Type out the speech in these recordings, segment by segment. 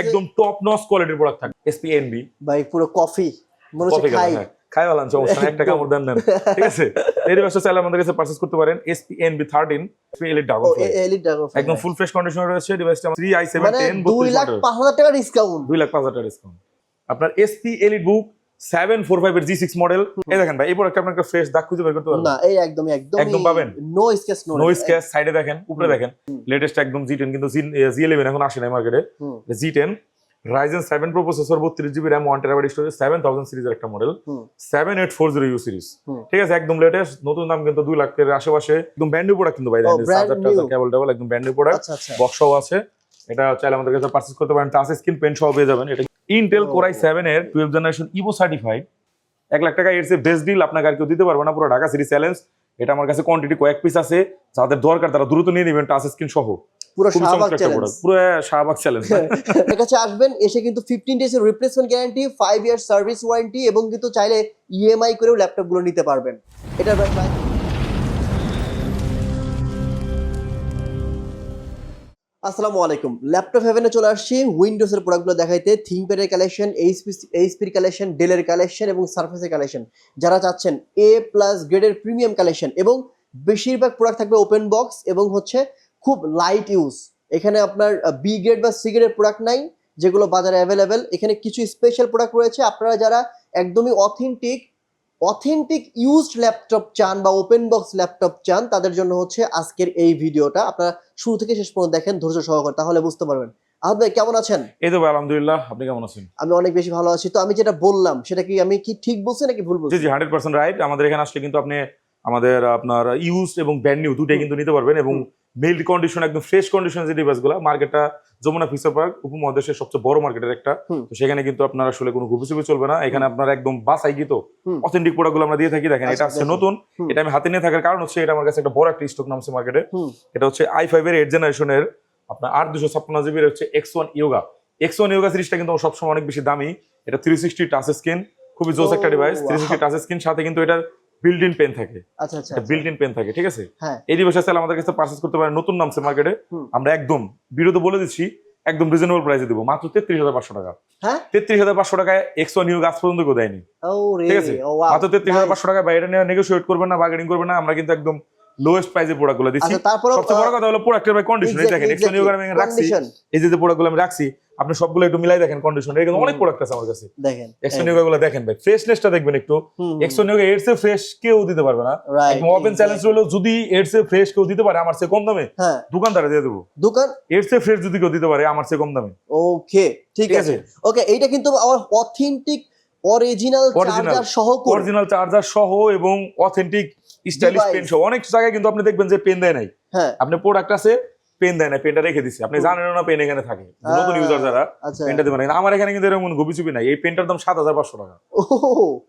একদম top notch কোয়ালিটির product থাকবে। এসপিএনবি ভাই পুরো কফি মনে হচ্ছে খাই। খাই ভালো সমস্যা একটা কামড় দেন দেন। ঠিক আছে? এর ব্যবসা চাইলে আমাদের কাছে পারচেজ করতে পারেন। এসপিএনবি থার্টিন এলিট ডাবল ও এলিট ড্রাগন একদম ফুল ফ্রেশ কন্ডিশনে রয়েছে ডিভাইসটা থ্রি আই সেভেন মানে টেন দুই লাখ পাঁচ হাজার টাকা ডিসকাউন্ট 2 লাখ পাঁচ হাজার টাকা ডিসকাউন্ট আপনার SP elite book seven four five এর জি সিক্স মডেল এই দেখেন ভাই এই প্রোডাক্ট আপনার একটা ফ্রেশ দাগ খুঁজে বের করতে পারবেন না এই একদমই একদম একদম পাবেন? No scratch no no scratch সাইডে দেখেন উপরে দেখেন। লেটেস্ট একদম জি টেন কিন্তু জি ইলেভেন এখন আসে নাই মার্কেটে G ten Ryzen seven pro processor বত্রিশ GB RAM one terabyte storage seven thousand সিরিজের একটা model seven eight four zero U series ঠিক আছে একদম লেটেস্ট নতুন দাম কিন্তু দুই লাখের আশেপাশে। একদম ব্র্যান্ড নিউ প্রোডাক্ট কিন্তু বাইরে ও, কেবল টেবল একদম ব্র্যান্ড নিউ প্রোডাক্ট আচ্ছা আচ্ছা। বক্সও আছে। এটা চাইলে আমাদের কাছে করতে পারেন। টাচ স্ক্রিন পেন সহ পেয়ে যাবেন। এটা ইন্টেল কোরাই সেভেন এর টুয়েলভ জেনারেশন ইভো সার্টিফাইড এক লাখ টাকা এর বেস্ট ডিল আপনাকে আর কেউ দিতে পারবে না পুরো ঢাকা সিটি চ্যালেঞ্জ এটা আমার কাছে কোয়ান্টিটি কয়েক পিস আছে যাদের দরকার তারা দ্রুত নিয়ে নেবেন টাচ স্ক্রিন সহ। পুরো খুব শাহবাগ চ্যালেঞ্জ পুরো শাহবাগ চ্যালেঞ্জ এর কাছে আসবেন এসে কিন্তু ফিফটিন ডেজ এর replacement guarantee five year service warranty এবং কিন্তু চাইলে ইএমআই করেও ল্যাপটপগুলো নিতে পারবেন। এটা আসসালামু আলাইকুম। ল্যাপটপ হেভেনে চলে আসছি। উইন্ডোজের প্রোডাক্টগুলো দেখাইতে থিঙ্কপ্যাডের কালেকশন এইচপি এইচপির কালেকশন ডেলের কালেকশন এবং সার্ফেসের কালেকশন যারা চাচ্ছেন এ প্লাস গ্রেডের প্রিমিয়াম কালেকশন এবং বেশিরভাগ প্রোডাক্ট থাকবে ওপেন বক্স এবং হচ্ছে খুব লাইট ইউজ এখানে আপনার বি গ্রেড বা সি গ্রেডের প্রোডাক্ট নাই, যেগুলো বাজারে অ্যাভেলেবেল এখানে কিছু স্পেশাল প্রোডাক্ট রয়েছে। আপনারা যারা একদমই অথেন্টিক অথেন্টিক ইউজড ল্যাপটপ চান বা ওপেন বক্স ল্যাপটপ চান তাদের জন্য হচ্ছে আজকের এই ভিডিওটা। আপনারা শুরু থেকে শেষ পর্যন্ত দেখেন ধৈর্য সহকারে তাহলে বুঝতে পারবেন। আহত ভাই কেমন আছেন? এই তো ভাই আলহামদুলিল্লাহ। আপনি কেমন আছেন? আমি অনেক বেশি ভালো আছি। তো আমি যেটা বললাম সেটা কি আমি কি ঠিক বলছি নাকি ভুল বলছি? জি জি হান্ড্রেড পার্সেন্ট রাইট আমাদের এখানে আসলে কিন্তু আপনি আমাদের আপনার ইউজ এবং ব্র্যান্ড নিউ দুটাই। কিন্তু নিতে পারবেন এবং মেইল্ড কন্ডিশন একদম ফ্রেশ কন্ডিশন যে ডিভাইসগুলো মার্কেটটা যমুনা ফিচার পার্ক উপমহাদেশের সবচেয়ে বড় মার্কেটের একটা। তো সেখানে কিন্তু আপনার আসলে কোনো ঘুপিচুপি চলবে না। এখানে আপনার একদম বাসাই গিত। অথেন্টিক প্রোডাক্টগুলো আমরা দিয়ে থাকি। দেখেন এটা দেখুন। নতুন। এটা আমি হাতে নিয়ে থাকার কারণ হচ্ছে এটা আমার কাছে একটা বড় একটা স্টক নামছে মার্কেটে এটা হচ্ছে আই ফাইভ এর এইট জেনারেশনের আপনার আট দুশো ছাপ্পান্ন জিবির হচ্ছে X one Yoga X one Yoga সিরিজটা কিন্তু সবসময় অনেক বেশি দামি। এটা থ্রি সিক্সটি টাচ স্ক্রিন খুবই জোস একটা device three sixty touch screen সাথে কিন্তু এটার বিল্ড ইন পেন থাকে। আচ্ছা আচ্ছা বিল্ড ইন পেন থাকে ঠিক আছে? হ্যাঁ। এই আমাদের কাছে পারচেজ করতে পারেন নতুন নামছে মার্কেটে আমরা একদম বিরোধ বলে দিচ্ছি একদম রিজনেবল প্রাইসে দিব। মাত্র তেত্রিশ হাজার পাঁচশো টাকা। হ্যাঁ? তেত্রিশ হাজার পাঁচশো টাকায় এক্স নিউ গাছ পর্যন্ত কেউ দেয়নি। ঠিক আছে। মাত্র তেত্রিশ হাজার। পাঁচশো টাকায় বাইরে নিয়ে নেগোসিয়েট করবেন না বার্গেনিং করবেন না আমরা কিন্তু একদম লোয়েস্ট প্রাইসে প্রোডাক্টগুলো দিচ্ছি। আচ্ছা সবচেয়ে বড় কথা হলো প্রোডাক্টের ভাই কন্ডিশন এই দেখেন এক্স ওয়ান ইয়োগা আমি রাখছি। এই যে প্রোডাক্টগুলো আমি রাখছি আপনি সবগুলো একটু মিলাই দেখেন কন্ডিশন এখানে অনেক প্রোডাক্ট আছে আমার কাছে। দেখেন এক্সট্রা দেখেন ভাই ফ্রেশনেসটা দেখবেন একটু। এক্সট্রা নিয়োগা এর চেয়ে ফ্রেশ কেউ দিতে পারবে না। একদম ওপেন চ্যালেঞ্জ হলো যদি এর চেয়ে ফ্রেশ কেউ দিতে পারে আমার চেয়ে কম দামে হ্যাঁ। দোকানদারে দিয়ে দেবো। দোকান এর চেয়ে ফ্রেশ যদি কেউ দিতে পারে আমার চেয়ে কম দামে। ওকে ঠিক আছে। আছে? ওকে এইটা কিন্তু আমার অথেন্টিক অরিজিনাল চার্জার সহ অরিজিনাল চার্জার সহ এবং অথেন্টিক স্টাইলিশ পেন সহ। অনেক জায়গায় কিন্তু আপনি দেখবেন যে পেন দেয় নাই। হ্যাঁ। আপনি প্রোডাক্ট আছে পেন দেয় না পেনটা রেখে দিচ্ছে আপনি জানেন না পেন এখানে থাকে। নতুন ইউজার যারা আচ্ছা। পেনটা দেবেন না। আমার এখানে কিন্তু এরকম গুবিচুপি নাই। এই পেনটার দাম সাত হাজার পাঁচশো টাকা।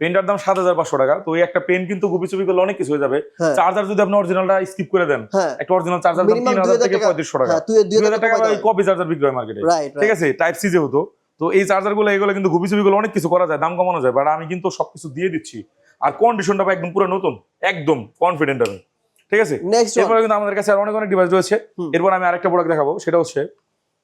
পেনটার দাম সাত হাজার পাঁচশো টাকা। তো এই একটা পেন কিন্তু গুবিচুপি করলে অনেক কিছু হয়ে যাবে। হ্যাঁ। চার্জার যদি আপনি অরিজিনালটা স্কিপ করে দেন হ্যাঁ। একটা অরিজিনাল চার্জার দাম তিন হাজার থেকে। পঁয়ত্রিশশো টাকা। হ্যাঁ দুই হাজার টাকা কপি চার্জার বিক্রি হয় মার্কেটে ঠিক আছে? টাইপ সি যেহেতু তো এই চার্জারগুলো এগুলো কিন্তু ঘুপি গুলো অনেক কিছু করা যায় দাম কমানো যায় বাট আমি কিন্তু সবকিছু দিয়ে দিচ্ছি। আর কন্ডিশনটা একদম পুরো নতুন একদম কনফিডেন্ট আমি। ঠিক আছে? এরপরে কিন্তু আমাদের কাছে আর অনেক অনেক ডিভাইস রয়েছে এরপর আমি আরেকটা প্রোডাক্ট দেখাবো সেটা হচ্ছে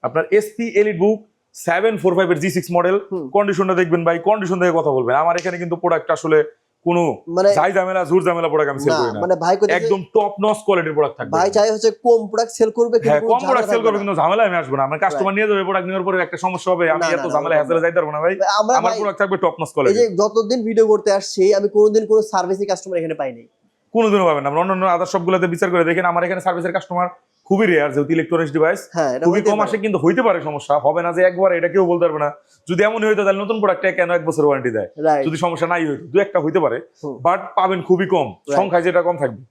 আপনার SP elite book seven four five এর জি সিক্স মডেল। কন্ডিশনটা দেখবেন ভাই কন্ডিশন দেখে কথা বলবেন। আমার এখানে কিন্তু প্রোডাক্ট আসলে কোনো মানে যাই ঝামেলা ঝুর ঝামেলা প্রোডাক্ট আমি সেল করি না। মানে ভাই কোথায় একদম টপ নস কোয়ালিটির প্রোডাক্ট থাকবে। ভাই চাই হচ্ছে কম প্রোডাক্ট সেল করবে কিন্তু হ্যাঁ কম প্রোডাক্ট সেল করবে কিন্তু ঝামেলা আমি আসব না। আমার কাস্টমার নিয়ে যাবে প্রোডাক্ট নেওয়ার পরে একটা সমস্যা হবে আমি এত না, না, ঝামেলা হ্যাসেলে যাইতে পারব না ভাই। আমার প্রোডাক্ট থাকবে টপ নস এই যে যতদিন ভিডিও করতে আসছি আমি কোনোদিন কোনো সার্ভিসিং কাস্টমার এখানে পাইনি কোনোদিনও পাবেন না। আমরা অন্যান্য আদার সবগুলোতে বিচার করে দেখেন আমার এখানে সার্ভিসের কাস্টমার খুবই রেয়ার যেহেতু ইলেকট্রনিক্স ডিভাইস হ্যাঁ এটা খুবই কম আসে কিন্তু হইতে পারে সমস্যা। হবে না যে একবার এটা কেউ বলতে পারবে না। যদি এমন হইতো তাহলে নতুন প্রোডাক্টে কেন এক বছর ওয়ারেন্টি দেয়? যদি সমস্যা নাই হইতো দু একটা হইতে পারে বাট পাবেন খুবই কম সংখ্যায় যেটা কম থাকবে।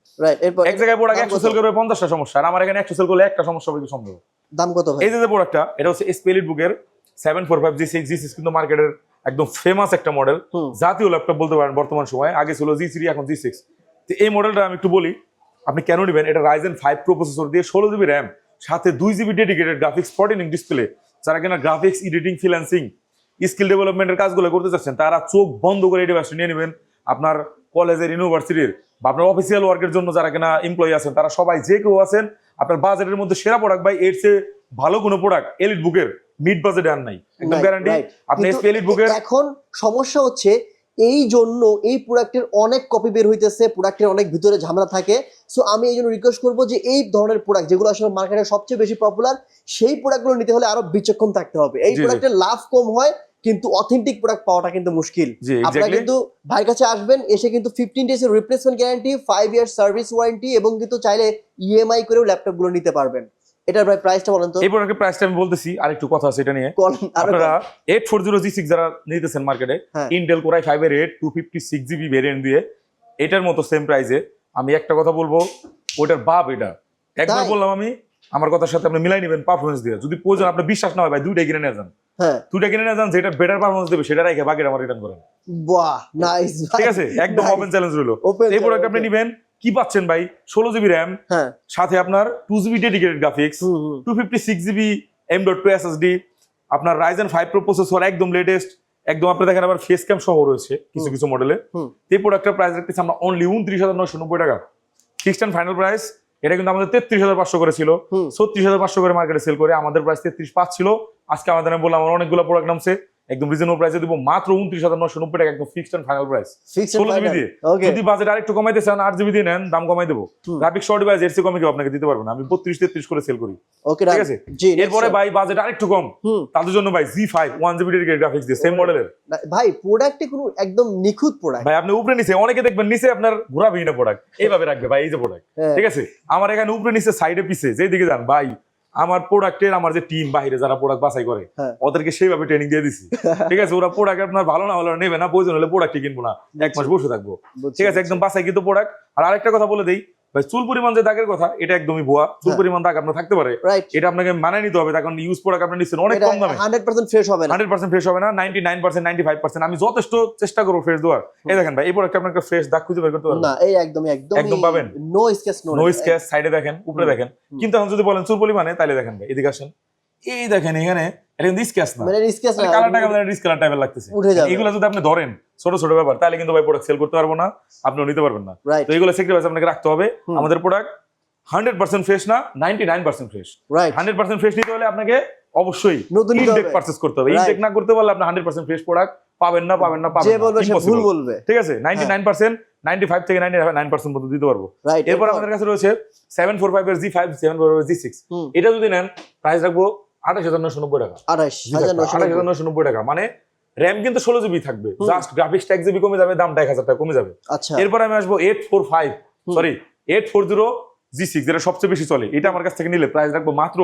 এক জায়গায় প্রোডাক্ট একশো সেল করবে পঞ্চাশটা সমস্যা আর আমার এখানে একশো সেল করলে একটা সমস্যা হবে সম্ভব। দাম কত এই যে প্রোডাক্টটা এটা হচ্ছে স্পেলিট বুকের seven four five G six G six কিন্তু মার্কেটের একদম ফেমাস একটা মডেল জাতীয় ল্যাপটপ বলতে পারেন বর্তমান সময়ে আগে ছিল জি থ্রি এখন জি সিক্স তো এই মডেলটা আমি একটু বলি আপনি কেন নেবেন? এটা রাইজেন ফাইভ প্রো প্রসেসর দিয়ে ষোলো জিবি র্যাম সাথে দুই GB dedicated graphics fourteen display যারা কিনা গ্রাফিক্স এডিটিং ফ্রিল্যান্সিং স্কিল ডেভেলপমেন্টের কাজগুলো করতে চাচ্ছেন তারা চোখ বন্ধ করে এই ডিভাইসটা নিয়ে নেবেন। আপনার কলেজের ইউনিভার্সিটির বা আপনার অফিসিয়াল ওয়ার্কের জন্য যারা কিনা এমপ্লয়ি আছেন তারা সবাই যে কেউ আছেন আপনার বাজেটের মধ্যে সেরা প্রোডাক্ট বাই এর চেয়ে ভালো কোনো প্রোডাক্ট এলিট বুকের মিড বাজেটে আর নাই। একদম গ্যারান্টি আপনি এলিট বুকের এখন সমস্যা হচ্ছে এই জন্য এই প্রোডাক্টের অনেক কপি বের হইতেছে প্রোডাক্টের অনেক ভিতরে ঝামেলা থাকে। সো আমি এই জন্য রিকোয়েস্ট করব যে এই ধরনের প্রোডাক্ট যেগুলো আসলে মার্কেটে সবচেয়ে বেশি পপুলার সেই প্রোডাক্টগুলো নিতে হলে আরও বিচক্ষণ থাকতে হবে। এই। প্রোডাক্টের লাভ কম হয় কিন্তু অথেন্টিক প্রোডাক্ট পাওয়াটা কিন্তু মুশকিল। আপনারা কিন্তু ভাইয়ের কাছে আসবেন এসে কিন্তু ফিফটিন ডেজ এর replacement guarantee five year service warranty এবং কিন্তু চাইলে ইএমআই করেও ল্যাপটপগুলো নিতে পারবেন। এটার ভাই প্রাইসটা বলেন তো। এই প্রোডাক্টের প্রাইসটা আমি বলতেছি আর একটু কথা আছে এটা নিয়ে। আপনারা eight four zero G six যারা নিতেছেন মার্কেটে হ্যাঁ। ইন্টেল কোরাই ফাইভ এর eight two fifty six GB variant দিয়ে এটার মতো সেম প্রাইসে আমি একটা কথা বলব ওটার বাপ এটা। একবার? বললাম আমি আমার কথার সাথে আপনি মিলাই নেবেন পারফরমেন্স দিয়ে। যদি প্রয়োজন আপনার বিশ্বাস না হয় ভাই দুইটা কিনে নিয়ে যান। হ্যাঁ। দুইটা কিনে নিয়ে যান যেটা বেটার পারফরমেন্স দেবে সেটা রেখে বাকিটা আমার রিটার্ন করেন। বাহ নাইস ঠিক আছে? একদম ওপেন চ্যালেঞ্জ রইল। এই প্রোডাক্ট আপনি নিবেন কি পাচ্ছেন ভাই? ষোলো জিবি র্যাম সাথে আপনার two GB dedicated graphics. Two fifty six GB M dot two SSD আপনার রাইজেন ফাইভ প্রো প্রসেসর একদম লেটেস্ট একদম আপনি দেখেন আবার ফেস ক্যাম সহ রয়েছে কিছু কিছু মডেলে এই প্রোডাক্টের প্রাইস রাখতেছি আমরা অনলি উনত্রিশ হাজার নয়শো নব্বই টাকা। ফিক্সড অ্যান্ড ফাইনাল প্রাইস এটা কিন্তু আমাদের তেত্রিশ হাজার পাঁচশো করে ছিল। ছত্রিশ হাজার পাঁচশো করে মার্কেটে সেল করে আমাদের প্রাইস তেত্রিশ পাঁচ ছিল। আজকে আমাদের আমি বললাম আমার অনেকগুলো প্রোডাক্ট নামছে। একদম রিজনেবল প্রাইসে দিব মাত্র উনত্রিশ হাজার নয়শো নব্বই টাকা একদম ফিক্সড অ্যান্ড ফাইনাল প্রাইস ষোলো জিবি দিয়ে। যদি বাজেট আরেকটু কমাইতে চান আট জিবি দিয়ে নেন দাম কমাই দেবো। গ্রাফিক শর্ট ডিভাইস এর চেয়ে কমে কেউ আপনাকে দিতে পারব না। আমি বত্রিশ তেত্রিশ করে সেল করি। ওকে ঠিক আছে? এরপরে ভাই বাজেট আরেকটু কম। তাদের জন্য ভাই G five one GB dedicated graphics দিয়ে সেম মডেলের না- ভাই প্রোডাক্টে কোনো একদম নিখুঁত প্রোডাক্ট ভাই আপনি উপরে নিচে অনেকে দেখবেন নিচে আপনার ঘোরাবি না প্রোডাক্ট এইভাবে রাখবে ভাই এই যে প্রোডাক্ট ঠিক আছে? আমার এখানে উপরে নিচে সাইডে পিছে যেই দিকে যান ভাই আমার প্রোডাক্টের আমার যে টিম বাইরে যারা প্রোডাক্ট বাছাই করে হ্যাঁ। ওদেরকে সেইভাবে ট্রেনিং দিয়ে দিছি। ঠিক আছে ওরা প্রোডাক্ট আপনার ভালো না হলে নেবে না প্রয়োজন হলে প্রোডাক্টই কিনবো না। এক মাস বসে থাকব। ঠিক আছে একদম বাছাই কিন্তু প্রোডাক্ট আর আরেকটা কথা বলে দেই ভাই চুল পরিমাণ যে দাগের কথা এটা একদমই ভুয়া। চুল হ্যাঁ। পরিমাণ দাগ আপনার থাকতে পারে। এটা আপনাকে মানায় নিতে হবে কারণ ইউজ প্রোডাক্ট আপনি নিচ্ছেন অনেক কম দামে। হান্ড্রেড পার্সেন্ট ফ্রেশ হবে না। হান্ড্রেড পার্সেন্ট ফ্রেশ হবে না ninety nine percent ninety five percent আমি যথেষ্ট চেষ্টা করব ফ্রেশ দেওয়ার। এই দেখেন ভাই এই প্রোডাক্ট আপনার একটা ফ্রেশ দাগ খুঁজে বের করতে পারবেন না এই একদমই একদম একদম পাবেন। নো স্কেচ নো স্ক্যাচ সাইডে দেখেন উপরে দেখেন। কিন্তু এখন যদি বলেন চুল পরিমাণে তাহলে দেখেন ভাই এদিকে আসেন। এই দেখেন এখানে এটা কিন্তু না। মানে স্কেচ না কালারটা কেমন কালার টাইপের লাগতেছে। উঠে যাবে। এগুলো যদি আপনি ধরেন ছোট ছোট ব্যাপার তাহলে কিন্তু ভাই প্রোডাক্ট সেল করতে পারব না আপনিও নিতে পারবেন না। তো এগুলো সেক্রিফাইস আপনাকে রাখতে হবে। আমাদের প্রোডাক্ট হান্ড্রেড পার্সেন্ট ফ্রেশ না ninety nine percent fresh hundred percent fresh নিতে হলে আপনাকে অবশ্যই নতুন ইনটেক করতে হবে. ইনটেক না করতে পারলে আপনি হান্ড্রেড পার্সেন্ট ফ্রেশ প্রোডাক্ট পাবেন না পাবেন না পাবেন ভুল বলবে। ঠিক আছে? Ninety nine percent ninety five থেকে নাইনটি নাইন পার্সেন্ট পর্যন্ত দিতে পারব। এরপর আমাদের কাছে রয়েছে সেভেন ফোর ফাইভ এর G five seven four G six এটা যদি নেন প্রাইস রাখব আঠাশ হাজার নশো নব্বই টাকা। আঠাশ হাজার নশো আঠাশ হাজার নশো নব্বই টাকা। মানে র্যাম কিন্তু ষোলো জিবি থাকবে। জাস্ট গ্রাফিক্স এক জিবি কমে যাবে দামটা এক হাজার টাকা কমে যাবে। আচ্ছা। এরপর আমি আসব eight four five sorry eight four zero G six যেটা সবচেয়ে বেশি চলে। এটা আমার কাছ থেকে নিলে প্রাইস রাখব মাত্র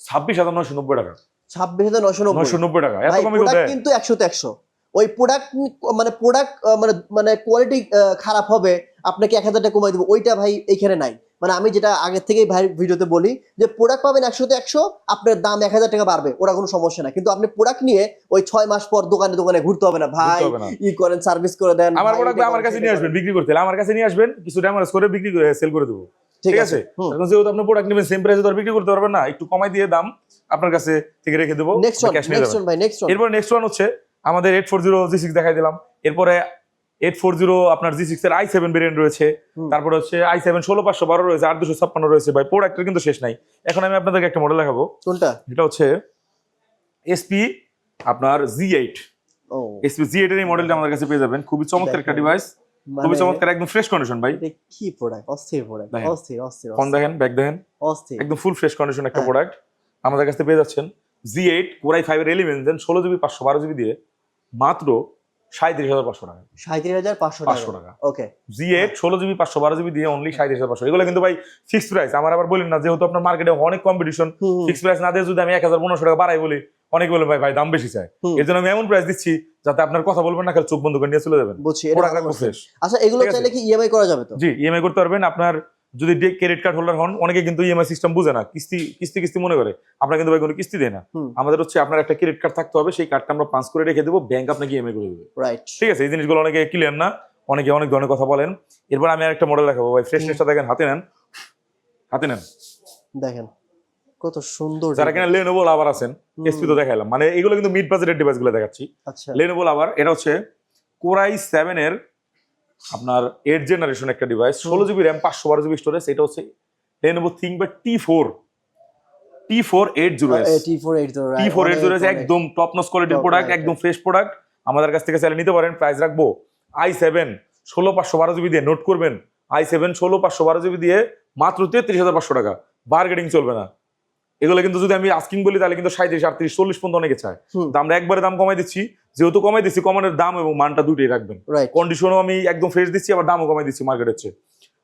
ছাব্বিশ হাজার নশো নব্বই টাকা। ছাব্বিশ হাজার নশো নব্বই। নশো নব্বই টাকা। এত কমে কিন্তু একশো তো একশো। ওই প্রোডাক্ট মানে প্রোডাক্ট মানে মানে কোয়ালিটি খারাপ হবে আপনাকে এক হাজার টাকা কমাই দেবো। ওইটা ভাই এখানে নাই। মানে আমি যেটা আগে থেকেই ভাই ভিডিওতে বলি যে প্রোডাক্ট পাবেন একশো তো একশো আপনার দাম এক হাজার টাকা বাড়বে। ওরা কোনো সমস্যা না কিন্তু আপনি প্রোডাক্ট নিয়ে ওই ছয় মাস পর দোকানে দোকানে ঘুরতে হবে না। ভাই। ই করেন সার্ভিস করে দেন। আমার প্রোডাক্ট আমার কাছে নিয়ে আসবেন বিক্রি। করতে। আমার কাছে নিয়ে আসবেন কিছু ড্যামেজ করে বিক্রি করে সেল করে দেবো। ঠিক আছে। যেহেতু আপনি প্রোডাক্ট নেবেন সেম প্রাইসে তো বিক্রি করতে পারবেন না। একটু কমাই দিয়ে দাম আপনার কাছে থেকে রেখে দেবো। Next one next next one এরপর নেক্সট ওয়ান হচ্ছে আমাদের eight four zero G six দেখাই দিলাম। এরপরে এইট ফোর জিরো আপনার জি সিক্স এর আই সেভেন ভেরিয়েন্ট রয়েছে। তারপরে হচ্ছে আই সেভেন ষোলো পাঁচশো বারো রয়েছে আট দুশো ছাপ্পান্ন রয়েছে। ভাই প্রোডাক্টের কিন্তু শেষ নাই। এখন আমি আপনাদেরকে একটা মডেল দেখাবো। কোনটা? যেটা হচ্ছে এসপি আপনার G eight SP G eight এর এই মডেলটা আমাদের কাছে পেয়ে যাবেন। খুবই চমৎকার একটা ডিভাইস খুবই মানে চমৎকার একদম ফ্রেশ কন্ডিশন ভাই। কি প্রোডাক্ট অস্থির প্রোডাক্ট অস্থির অস্থির ফোন দেখেন ব্যাক দেখেন। অস্থির। একদম ফুল ফ্রেশ কন্ডিশন একটা হ্যাঁ। প্রোডাক্ট আমাদের কাছে পেয়ে যাচ্ছেন G eight core i five এর এলিমেন্ট দেন ষোলো জিবি পাঁচশো বারো জিবি দিয়ে। মাত্র সাঁত্রিশ হাজার পাঁচশো টাকা। সাঁত্রিশ হাজার পাঁচশো পাঁচশো টাকা। ওকে জি এইট ষোলো জিবি পাঁচশো বারো জিবি দিয়ে অনলি সাঁত্রিশ হাজার পাঁচশো। এগুলো কিন্তু ভাই ফিক্সড প্রাইস আমার আবার বলেন না যেহেতু আপনার মার্কেটে অনেক কম্পিটিশন ফিক্সড প্রাইস না দিয়ে যদি আমি এক হাজার পনেরোশো টাকা বাড়াই বলি অনেক বলে ভাই ভাই দাম বেশি চাই। এর জন্য আমি এমন প্রাইস দিচ্ছি যাতে আপনার কথা বলবেন না খালি চোখ বন্ধ করে নিয়ে চলে যাবেন। বুঝছি আচ্ছা এগুলো। চাইলে কি ইএমআই করা যাবে তো? জি ইএমআই করতে পারবেন। আপনার যদি ক্রেডিট কার্ড হোল্ডার হন অনেকে কিন্তু ইএমআই সিস্টেম বুঝে না। কিস্তি কিস্তি কিস্তি মনে করে। আমরা কিন্তু ভাই কোনো কিস্তি দেয় না। আমাদের হচ্ছে আপনার একটা ক্রেডিট কার্ড থাকতে হবে সেই কার্ডটা আমরা পাঁচ করে রেখে দেবো ব্যাংক আপনাকে ইএমআই করে দেবে। রাইট ঠিক আছে? এই জিনিসগুলো অনেকে ক্লিয়ার না অনেকে অনেক ধরনের কথা বলেন। এরপর আমি আরেকটা মডেল দেখাবো ভাই। ফ্রেশনেসটা দেখেন হাতে নেন। হাতে নেন। দেখেন কত সুন্দর যারা কিনা লেনোভো আবার আছেন। এসপি তো দেখাইলাম। মানে এগুলো কিন্তু মিড বাজেটের ডিভাইসগুলো দেখাচ্ছি। আচ্ছা। লেনোভো আবার এটা হচ্ছে কোরাই সেভেন এর আপনার এইট জেনারেশন একটা ডিভাইস ষোলো জিবি র্যাম পাঁচশো বারো জিবি স্টোরেজ এটা হচ্ছে Lenovo ThinkPad T four T four eight zero T four eight zero T four eight zero একদম টপ নস কোয়ালিটির প্রোডাক্ট একদম ফ্রেশ প্রোডাক্ট আমাদের কাছ থেকে চাইলে নিতে পারেন প্রাইস রাখব। আই সেভেন ষোলো পাঁচশো বারো জিবি দিয়ে নোট করবেন। আই সেভেন ষোলো পাঁচশো বারো জিবি দিয়ে মাত্র তেত্রিশ হাজার পাঁচশো টাকা। বার্গেটিং চলবে না। এগুলো কিন্তু যদি আমি আস্কিং বলি তাহলে কিন্তু সাঁত্রিশ আটত্রিশ চল্লিশ পর্যন্ত অনেকে চায়। তো আমরা একবারে দাম কমাই দিচ্ছি। যেহেতু কমাই দিচ্ছি কমানের দাম এবং মানটা দুটোই রাখবেন। কন্ডিশনও আমি একদম ফ্রেশ দিচ্ছি আবার দামও কমাই দিচ্ছি মার্কেটের চেয়ে।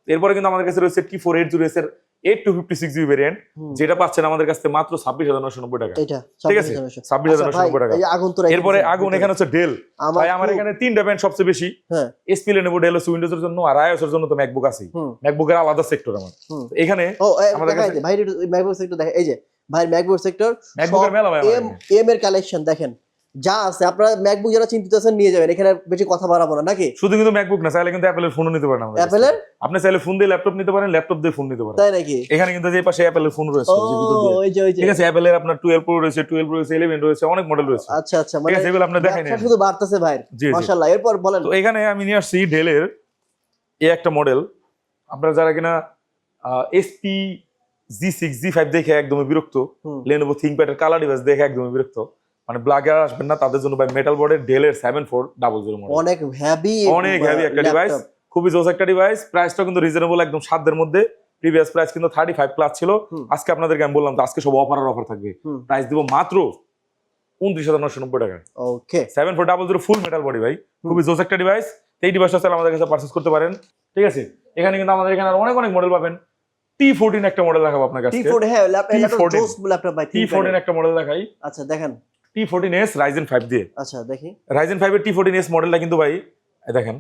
এরপরে কিন্তু আমাদের কাছে রয়েছে T four eight zero S এর eight two fifty six GB variant যেটা পাচ্ছেন আমাদের কাছে মাত্র ছাব্বিশ হাজার নশো নব্বই টাকা। ঠিক আছে? ছাব্বিশ হাজার নশো নব্বই টাকা। আগুন এরপরে আগুন এখানে হচ্ছে ডেল ভাই আমার এখানে তিনটা ব্যান্ড সবচেয়ে বেশি। এসপি নেব ডেল হচ্ছে উইন্ডোজ এর জন্য আর আইএস এর জন্য তো ম্যাকবুক হুম। ম্যাকবুকের আলাদা সেক্টর আমার। এখানে আমাদের কাছে- ভাই ম্যাকবুক সেক্টর দেখে এই যে ভাই ম্যাকবুক সেক্টর ম্যাকবুকের মেলা। এম এর কালেকশন দেখেন। যা আছে আপনারা ম্যাকবুক যারা চিন্তিত আছেন নিয়ে যাবেন এখানে বেশি কথা বাড়াবো না নাকি? শুধু কিন্তু ম্যাকবুক না চাইলে কিন্তু অ্যাপেলের ফোনও নিতে পারেন অ্যাপেলের আপনি চাইলে ফোন দিয়ে ল্যাপটপ নিতে পারেন ল্যাপটপ দিয়ে ফোন নিতে পারেন। তাই নাকি? এখানে কিন্তু যে পাশে অ্যাপেলের ফোন রয়েছে ঠিক আছে অ্যাপেলের আপনার টুয়েলভ প্রো রয়েছে টুয়েলভ রয়েছে ইলেভেন রয়েছে অনেক মডেল রয়েছে। আচ্ছা আচ্ছা ঠিক মানে আছে এগুলো দেখাই ব্যবসা শুধু বাড়তেছে ভাই মাশাআল্লাহ এরপর বলেন। তো এখানে আমি নিয়ে আসছি ডেলের এই একটা মডেল আপনারা যারা কিনা SP G six G five দেখে একদমই বিরক্ত। লেনোভো থিঙ্কপ্যাডের কালার ডিভাইস দেখে একদমই বিরক্ত মানে ব্লাগে আর আসবেন না তাদের জন্য ভাই মেটাল বোর্ডের ডেলের seven four double zero model অনেক হেভি অনেক হেভি একটা ডিভাইস খুবই জোস একটা ডিভাইস প্রাইসটা কিন্তু রিজনেবল একদম সাধ্যের মধ্যে। প্রিভিয়াস প্রাইস কিন্তু থার্টি ফাইভ প্লাস ছিল আজকে আপনাদেরকে আমি বললাম তো আজকে সব অফার অফার থাকবে। প্রাইস দিব মাত্র উনত্রিশ হাজার নশো নব্বই টাকা okay seven four double zero full metal body ভাই। খুবই জোস একটা ডিভাইস এই ডিভাইসটা চাইলে আমাদের কাছে পারচেস করতে পারেন। ঠিক আছে? এখানে কিন্তু আমাদের এখানে আর অনেক অনেক মডেল পাবেন। টি ফোরটিন একটা মডেল দেখাবো আপনার কাছে ফোর হ্যাঁ ল্যাপটপ T14 জোস ল্যাপটপ ভাই টি ফোরটিন একটা মডেল দেখাই। আচ্ছা দেখেন। T fourteen S Ryzen five দিয়ে। আচ্ছা দেখি। রাইজেন ফাইভের টি ফোরটিন এস মডেলটা কিন্তু ভাই এই দেখেন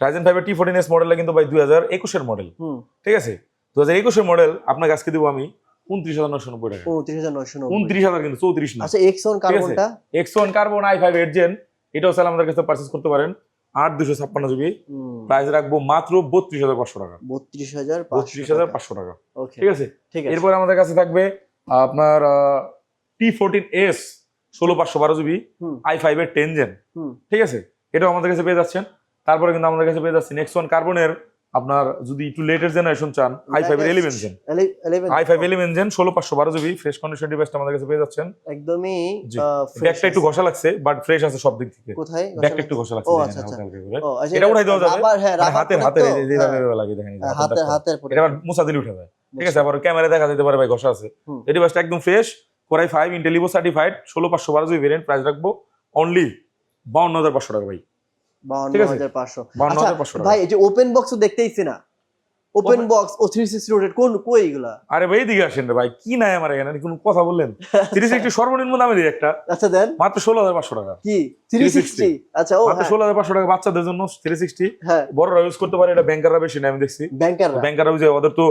রাইজেন ফাইভের টি ফোরটিন এস মডেলটা কিন্তু ভাই দুই হাজার একুশের মডেল হুম। ঠিক আছে? দু হাজার একুশের মডেল আপনার কাছকে দেবো আমি উনত্রিশ হাজার নব্বই টাকা। উনত্রিশ কিন্তু চৌত্রিশ না। আচ্ছা X one কার্বনটা X one carbon I five eight gen এটাও চাইলে আমাদের কাছে পারচেস করতে পারেন। আট দুশো ছাপ্পান্ন জিবি প্রাইস রাখব মাত্র বত্রিশ হাজার পাঁচশো টাকা। বত্রিশ হাজার বত্রিশ হাজার পাঁচশো টাকা। ওকে ঠিক আছে? ঠিক আছে। এরপরে আমাদের কাছে থাকবে আপনার টি ফোরটিন এস ষোলো পাঁচশো বারো জিবি আই ফাইভ এর টেন জেন ঠিক আছে? এটাও আমাদের কাছে পেয়ে যাচ্ছেন। তারপরে কিন্তু আমাদের কাছে পেয়ে যাচ্ছেন নেক্সট ওয়ান কার্বনের আপনার যদি একটু লেটেস্ট জেনারেশন চান আই ফাইভ এর eleven gen I five eleven gen ষোলো পাঁচশো বারো জিবি ফ্রেশ কন্ডিশন ডিভাইসটা আমাদের কাছে পেয়ে যাচ্ছেন। একদমই ব্যাগটা একটু ঘষা লাগছে বাট ফ্রেশ আছে সব দিক থেকে। কোথায়? ব্যাগটা একটু ঘষা লাগছে ও, আচ্ছা, আচ্ছা। আচ্ছা, এটা উঠাই দেওয়া যাবে। হ্যাঁ মানে হাতের প্রোডাক্ট হাতের তো? এই যে এইভাবে হ্যাঁ, লাগে দেখেন হ্যাঁ, হাতের হাতের এটা আবার মুছা দিলে উঠে যায় ঠিক আছে আবার ক্যামেরা দেখা যেতে পারে ভাই ঘষা আছে। এই ডিভাইসটা একদম fresh core i five Intel Evo certified ষোলো পাঁচশো বারো জিবি ভেরিয়েন্ট প্রাইস রাখব অনলি বাউন্ন হাজার পাঁচশো টাকা ভাই। বাউন্ন হাজার পাঁচশো। বাউন্ন হাজার পাঁচশো টাকা। ভাই এই যে ওপেন বক্স দেখতেইছি না। ওপেন বক্স ও থ্রি সিক্সটি কোন কই এগুলা? আরে ভাই আসেন রে ভাই কি নাই আমার এখানে? কোনো কথা বললেন? সর্বনিম্ন দামে দিই একটা। আচ্ছা দেন। মাত্র ষোলো হাজার পাঁচশো টাকা। কি? থ্রি সিক্সটি আচ্ছা ও মাত্র হ্যাঁ, ষোলো হাজার পাঁচশো টাকা বাচ্চাদের জন্য থ্রি সিক্সটি হ্যাঁ। বড়রা ইউজ করতে পারে এটা ব্যাংকাররা বেশি নেয় আমি দেখছি। ব্যাংকার ব্যাংকাররা ওদের তো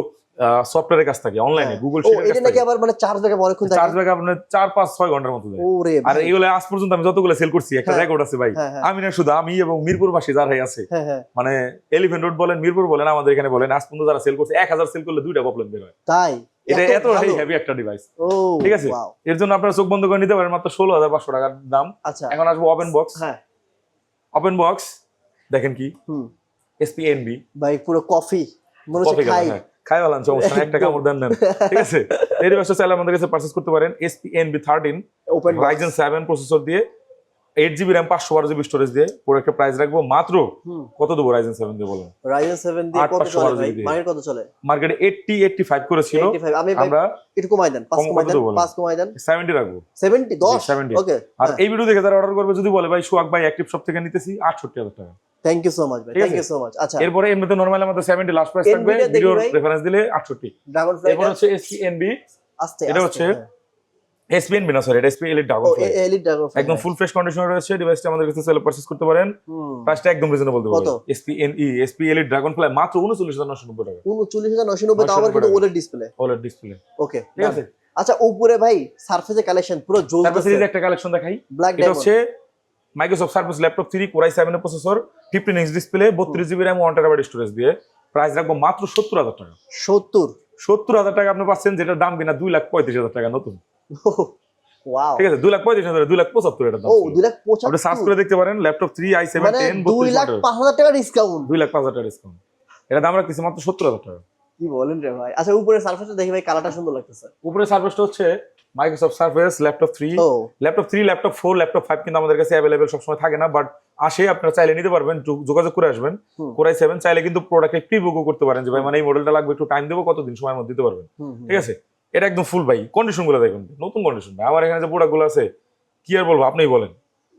সফটওয়্যারের কাজ থাকে অনলাইনে গুগল ও এটা নাকি আবার মানে চার্জ ব্যাকআপ অনেকক্ষণ চার্জ থাকে আপনার চার পাঁচ ছয় ঘণ্টার মতো দেয়। ওরে আর ভাই। এগুলো আজ পর্যন্ত আমি যতগুলো সেল করছি একটা হ্যাঁ। রেকর্ড আছে ভাই। হ্যাঁ হ্যাঁ। আমি না শুধু আমি এবং মিরপুরবাসী যারাই আছে। হ্যাঁ হ্যাঁ। মানে এলিফেন্ট রোড বলেন মিরপুর বলেন আমাদের এখানে বলেন আজ পর্যন্ত যারা সেল করছে এক হাজার সেল করলে দুইটা প্রবলেম বের হয়। তাই? এটা এত? হেভি একটা ডিভাইস ঠিক আছে? এর জন্য আপনারা চোখ বন্ধ করে নিতে পারেন মাত্র ষোলো হাজার পাঁচশো টাকার দাম। আচ্ছা। এখন আসব ওপেন বক্স হ্যাঁ। ওপেন বক্স দেখেন কি? হুম। এসপি এনবি ভাই পুরো কফি মনে হচ্ছে খাই। হ্যাঁ। খাই সমস্যা একটা কামড় দেন দেন ঠিক আছে? এর চাইলে আমাদের কাছে পারচেস করতে পারেন SP NB thirteen open Ryzen seven processor দিয়ে এইট জিবি র্যাম পাঁচশো বারো জিবি স্টোরেজ দিয়ে পুরো একটা প্রাইস রাখব। মাত্র কত দেবো রাইজেন সেভেন দিয়ে বলুন? রাইজেন 7 দিয়ে কত চলে। মার্কেট কত চলে? মার্কেটে এইটটি এইটটি ফাইভ করেছিল 85 আমি ভাই আমরা একটু কমাই দেন পাঁচ কমাই দেন পাঁচ কমাই দেন। সেভেন্টি রাখব। 70 10 70 ওকে আর এই ভিডিও দেখে যারা অর্ডার করবে যদি বলে ভাই সোয়াক ভাই অ্যাক্টিভ শপ থেকে নিতেছি আটষট্টি হাজার টাকা। থ্যাংক ইউ সো মাচ ভাই থ্যাংক ইউ সো মাচ আচ্ছা। এরপরে এমনিতে নরমাল আমাদের সেভেন্টি লাস্ট প্রাইস থাকবে। ভিডিওর রেফারেন্স দিলে আটষট্টি। ড্রাগন ফ্লাই এরপর হচ্ছে এসপি এনবি আস্তে এটা হচ্ছে হ্যাঁ। এসপি এনবি না সরি এটা SP elite dragonfly elite dragonfly একদম ফুল ফ্রেশ কন্ডিশনে রয়েছে ডিভাইসটা আমাদের কাছে সেল পারচেজ করতে পারেন। প্রাইসটা একদম রিজনেবল দেবো। কত? SP N E SP elite dragonfly মাত্র উনচল্লিশ হাজার নশো নব্বই টাকা। উনচল্লিশ হাজার নশো নব্বই তাও আবার কিন্তু OLED display OLED display okay ঠিক আছে? আচ্ছা উপরে ভাই সারফেসের কালেকশন পুরো জোস সিরিজ একটা কালেকশন দেখাই ব্ল্যাক এটা হচ্ছে Microsoft service laptop three core i seven processor fifteen inch display বত্রিশ GB RAM one terabyte storage দিয়ে। প্রাইস রাখব মাত্র সত্তর হাজার টাকা। সত্তর? সত্তর হাজার টাকা আপনি পাচ্ছেন যেটার দাম কিনা দুই লাখ পঁয়ত্রিশ হাজার টাকা নতুন। ওয়াও ঠিক আছে দুই লাখ পঁয়ত্রিশ হাজার দুই লাখ পঁচাত্তর এটা দাম ও ছিল। দুই লাখ আপনি সার্চ করে দেখতে পারেন laptop three I seven ten দুই বত্রিশ লাখ পাঁচ হাজার টাকা ডিসকাউন্ট দুই লাখ পাঁচ হাজার টাকা ডিসকাউন্ট এটা দাম রাখতেছি মাত্র সত্তর হাজার টাকা। কি বলেন রে ভাই? আচ্ছা উপরে সার্ফেসটা দেখি ভাই কালারটা সুন্দর লাগতেছে। উপরে সার্ভিসটা হচ্ছে Microsoft surface laptop three laptop three laptop four laptop five কিন্তু আমাদের কাছে অ্যাভেলেবেল সবসময় থাকে না বাট আসে আপনারা চাইলে নিতে পারবেন যোগাযোগ করে আসবেন। কোরাই সেভেন চাইলে কিন্তু প্রোডাক্টে প্রি বুকও করতে পারেন যে ভাই মানে এই মডেলটা লাগবে একটু টাইম দেবো কতদিন সময়ের মধ্যে দিতে পারবেন। ঠিক আছে? এটা একদম ফুল ভাই। কন্ডিশনগুলো দেখুন। নতুন কন্ডিশন ভাই। আমার এখানে যে প্রোডাক্টগুলো আছে কি আর বলব আপনিই বলেন।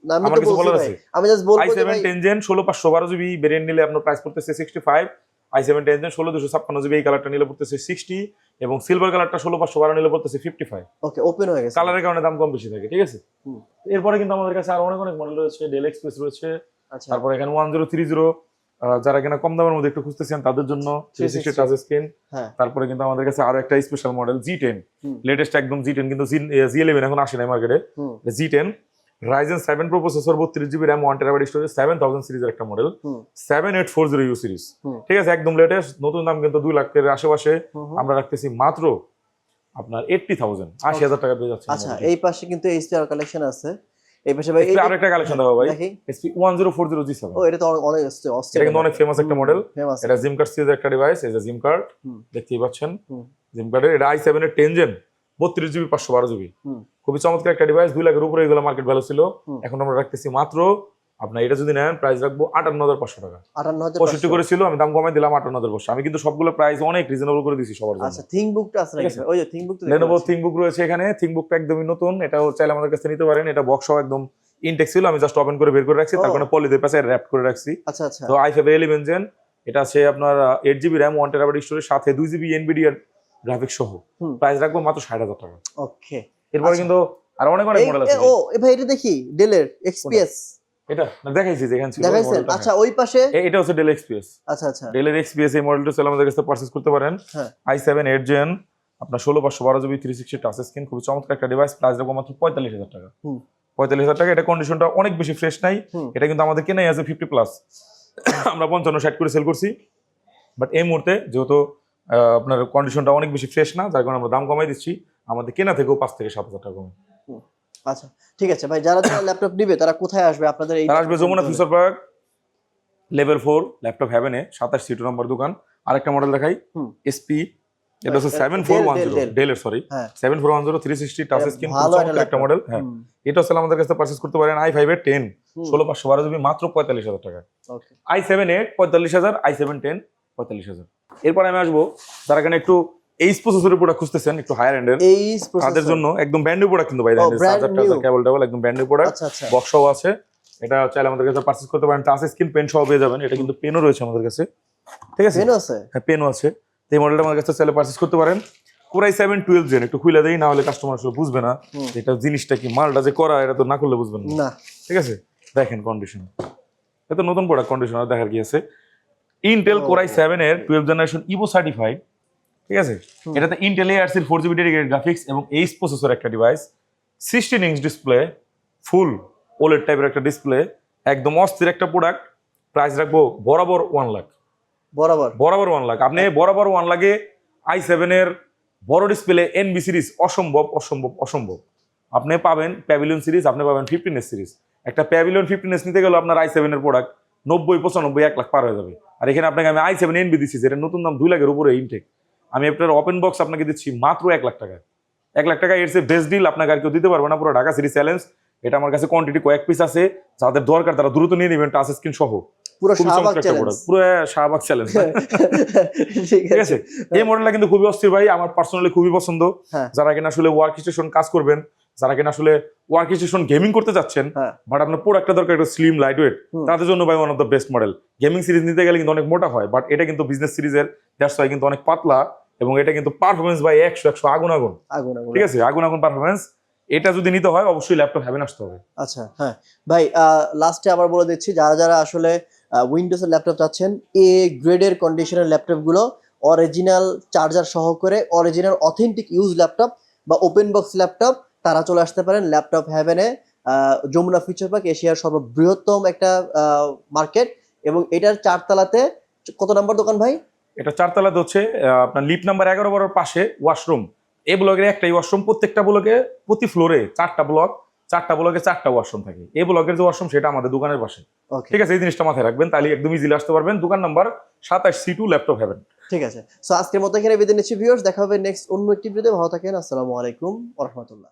আমি আমার কিছু বলার আছে? আমি জাস্ট বলব যে সেভেন ভাই টেন জেন ষোলো পাঁচশো বারো জিবি ভেরিয়েন্ট নিলে আপনার প্রাইস পড়তেছে sixty five I seven ten gen ষোলো দুশো ছাপ্পান্ন জিবি এই কালারটা নিলে পড়তেছে সিক্সটি এবং সিলভার কালারটা ষোলো পাঁচশো বারো নিলে পড়তেছে ফিফটি ফাইভ ওকে ওপেন হয়ে গেছে। কালারের কারণে দাম কম বেশি থাকে ঠিক আছে? এরপরে কিন্তু আমাদের কাছে আরও অনেক অনেক মডেল রয়েছে ডেল এক্সপ্রেস রয়েছে আচ্ছা। তারপরে এখানে ওয়ান জিরো থ্রি জিরো যারা কিনা কম দামের মধ্যে একটু খুঁজতেছেন তাদের জন্য থ্রি সিক্সটি 360 টাচ স্ক্রিন হ্যাঁ। তারপরে কিন্তু আমাদের কাছে আরও একটা special model G ten latest একদম জি টেন কিন্তু জি ইলেভেন এখন আসে নাই মার্কেটে G ten Ryzen seven pro processor বত্রিশ GB RAM one terabyte storage seven thousand সিরিজের একটা model seven eight four zero U series. ঠিক আছে একদম লেটেস্ট নতুন দাম কিন্তু দুই লাখের আশেপাশে। আমরা রাখতেছি মাত্র আপনার এইটটি থাউজেন্ড আশি হাজার টাকা পেয়ে যাচ্ছে আচ্ছা এই পাশে কিন্তু এইচপিআর কালেকশন আছে। এই পাশে ভাই আর একটা কালেকশন দেওয়া ভাই। দেখি। SP one zero four zero G seven ও এটা তো অনেক- অনেক অস্থির এটা কিন্তু অনেক ফেমাস একটা মডেল এটা জিম কার্ড সিরিজের একটা ডিভাইস এই যে জিম কার্ড দেখতেই পাচ্ছেন। জিম কার্ডের এটা এর জেন বত্রিশ জিবি পাঁচশো বারো জিবি খুবই চমৎকার একটা ডিভাইস দুই লাখের উপরে এগুলো মার্কেট ভ্যালু ছিল। এখন আমরা রাখতেছি মাত্র আপনার এটা যদি নেন প্রাইস রাখব আটান্ন হাজার পাঁচশো টাকা। আটান্ন হাজার পঁয়ষট্টি। করে ছিল আমি দাম কমাই দিলাম আটান্ন হাজার পাঁচশো। আমি কিন্তু সবগুলো প্রাইস অনেক রিজনেবল করে দিছি সবার জন্য। আচ্ছা থিঙ্ক বুকটা আছে নাকি? ওই যে বুক রয়েছে এখানে। থিংবুকটা একদমই নতুন। এটা চাইলে আমাদের কাছে নিতে পারেন। এটা বক্স একদম ইনটেক ছিল। আমি জাস্ট ওপেন করে বের করে রাখছি। ও। তারপরে পলিদের পাশে র্যাপ করে রাখছি। আচ্ছা আচ্ছা। তো আই ফাইভ ইলেভেন জেন এটা আছে আপনার eight GB RAM one terabyte স্টোরের সাথে দুই জিবি এনবিডিআর গ্রাফিক্স সহ। প্রাইস রাখব মাত্র ষাট হাজার টাকা। ওকে এরপরে আচ্ছা। কিন্তু আর অনেক অনেক মডেল আছে। ও ভাই এটা দেখি ডেলের এক্সপিএস এটা? না, দেখাইছি যেখানে ছিল দেখাইছেন? আচ্ছা ওই পাশে? হ্যাঁ। এটা হচ্ছে ডেল এক্সপিএস আচ্ছা আচ্ছা। ডেলের এক্সপিএস এই মডেলটা চলে আমাদের কাছে পারচেস করতে পারেন। হ্যাঁ। আই সেভেন এইট জেন আপনার ষোলো পাঁচশো বারো GB three sixty touch screen খুব চমৎকার একটা ডিভাইস প্রাইস রাখব মাত্র পঁয়তাল্লিশ হাজার টাকা। পঁয়তাল্লিশ হাজার টাকা এটা কন্ডিশনটা অনেক বেশি ফ্রেশ নাই। এটা কিন্তু আমাদের কেনাই আছে ফিফটি প্লাস আমরা পঞ্চান্ন ষাট করে সেল করছি। বাট এই মুহূর্তে যেহেতু আপনার কন্ডিশনটা অনেক বেশি ফ্রেশ না যার কারণে আমরা দাম কমাই দিচ্ছি আমাদের কেনা থেকেও পাঁচ থেকে সাত হাজার টাকা কমে আচ্ছা ঠিক আছে। ভাই যারা যারা ল্যাপটপ নিবে তারা কোথায় আসবে? আপনাদের এই তারা আসবে Jamuna future park level four laptop হ্যাভেনে সাতাশ সিটি নম্বর দোকান। আরেকটা মডেল দেখাই এসপি এটা হচ্ছে সেভেন ফোর ওয়ান জিরো. ডেলের sorry seven four one zero three sixty touch screen একটা মডেল হ্যাঁ। এটা হচ্ছে আমাদের কাছে পারচেস করতে পারেন আই ফাইভ এর টেন ষোলো পাঁচশো বারো জিবি মাত্র পঁয়তাল্লিশ হাজার টাকা. আই সেভেন এইট পঁয়তাল্লিশ হাজার আই সেভেন টেন পঁয়তাল্লিশ হাজার। এরপর আমি আসব যারা এখানে একটু এইচ প্রসেসরের প্রোডাক্ট খুঁজতেছেন একটু হায়ার এন্ডের এই তাদের জন্য একদম প্রোডাক্ট কিন্তু চার্জার। কেবল টেবল একদম প্রোডাক্ট আচ্ছা আচ্ছা। বক্সও আছে। এটা চাইলে আমাদের কাছে করতে পারেন। টাচ স্ক্রিন পেন সহ পেয়ে যাবেন। এটা কিন্তু পেনও রয়েছে আমাদের কাছে। ঠিক আছে? আছে? হ্যাঁ পেনও আছে। তো এই মডেলটা আমাদের কাছে চাইলে করতে পারেন। কোরাই সেভেন টুয়েলভ জেন একটু খুলে দেই না হলে কাস্টমার আসলে বুঝবে না। এটা জিনিসটা কি মালটা যে করা এটা তো না করলে বুঝবেন না। ঠিক আছে? দেখেন কন্ডিশন এটা নতুন প্রোডাক্ট কন্ডিশন দেখার কি আছে? ইন্টেল। কোরাই সেভেন এর টুয়েলভ জেনারেশন ইভো সার্টিফাইড ঠিক আছে? এটাতে ইন্টেল এআরস এর ফোর জিবি ডেডিকেটেড গ্রাফিক্স এবং এইচ প্রসেসর একটা device sixteen inch display full OLED টাইপের একটা ডিসপ্লে একদম অস্থির একটা প্রোডাক্ট প্রাইস রাখব বরাবর ওয়ান লাখ বরাবর। বরাবর ওয়ান লাখ আপনি বরাবর ওয়ান লাখে আই সেভেন এর বড় ডিসপ্লে এনবি সিরিজ অসম্ভব অসম্ভব অসম্ভব। আপনি পাবেন প্যাভিলিয়ন সিরিজ আপনি পাবেন ফিফটিন এস সিরিজ একটা প্যাভিলিয়ন ফিফটিন এস নিতে গেলে আপনার আই সেভেন এর প্রোডাক্ট নব্বই পঁচানব্বই এক লাখ পার হয়ে যাবে। আর এখানে আপনাকে আমি আই সেভেন এনবি দিচ্ছি যেটা নতুন দাম দুই লাখের উপরে ইনটেক আমি আপনার ওপেন বক্স আপনাকে দিচ্ছি মাত্র এক লাখ টাকা এক লাখ টাকা এর সে বেস্ট ডিল আপনাকে আর কেউ দিতে পারবে না পুরো ঢাকা সিটি চ্যালেঞ্জ এটা আমার কাছে কোয়ান্টিটি কয়েক পিস আছে যাদের দরকার তারা দ্রুত নিয়ে নেবেন টাচ স্ক্রিন সহ। পুরো শাহবাগ চ্যালেঞ্জ পুরো শাহবাগ চ্যালেঞ্জ ঠিক আছে? এই মডেলটা কিন্তু খুবই অস্থির ভাই। আমার পার্সোনালি খুবই পছন্দ। হ্যাঁ। যারা কিনা আসলে ওয়ার্ক স্টেশন কাজ করবেন যারা কিনা আসলে ওয়ার্ক স্টেশন গেমিং করতে যাচ্ছেন হ্যাঁ। বাট আপনার পুরো একটা দরকার একটা স্লিম লাইট ওয়েট তাদের জন্য ভাই one of the best model gaming series নিতে গেলে কিন্তু অনেক মোটা হয় বাট এটা কিন্তু বিজনেস সিরিজের দ্যাটস ওয়াই কিন্তু অনেক পাতলা এবং এটা কিন্তু পারফরমেন্স ভাই একশো একশো আগুন আগুন। আগুন আগুন ঠিক আছে? আগুন আগুন পারফরমেন্স এটা যদি নিতে হয় অবশ্যই ল্যাপটপ হ্যাভেন আসতে হবে। আচ্ছা হ্যাঁ। ভাই লাস্টে আবার বলে দিচ্ছি যারা যারা আসলে উইন্ডোজ এর ল্যাপটপ চাচ্ছেন এ গ্রেডের কন্ডিশনের ল্যাপটপগুলো অরিজিনাল চার্জার সহ করে অরিজিনাল অথেন্টিক ইউজ ল্যাপটপ বা ওপেন বক্স ল্যাপটপ তারা চলে আসতে পারেন ল্যাপটপ হ্যাভেনে। যমুনা ফিউচার পার্ক এশিয়ার সর্ববৃহত্তম একটা মার্কেট। এবং এটার চারতলাতে কত নাম্বার দোকান ভাই? এটা চারতলাতে হচ্ছে আপনার লিপ নাম্বার এগারো বারোর পাশে ওয়াশরুম। এই ব্লকের একটাই ওয়াশরুম প্রত্যেকটা ব্লকে প্রতি ফ্লোরে চারটা ব্লক চারটা ব্লকে চারটা ওয়াশরুম থাকে। এই ব্লকের যে ওয়াশরুম সেটা আমাদের দোকানের পাশে। ঠিক আছে এই জিনিসটা মাথায় রাখবেন তাহলে একদম ইজিলি আসতে পারবেন। দোকান নাম্বার সাতাশ সি টু ল্যাপটপ হ্যাভেন। ঠিক আছে। সো আজকের মতো এখানে বেঁধে নিচ্ছি ভিউয়ার্স দেখা হবে নেক্সট অন্য একটি ভিডিওতে ভালো থাকেন আসসালামু আলাইকুম রহমতুল্লাহ।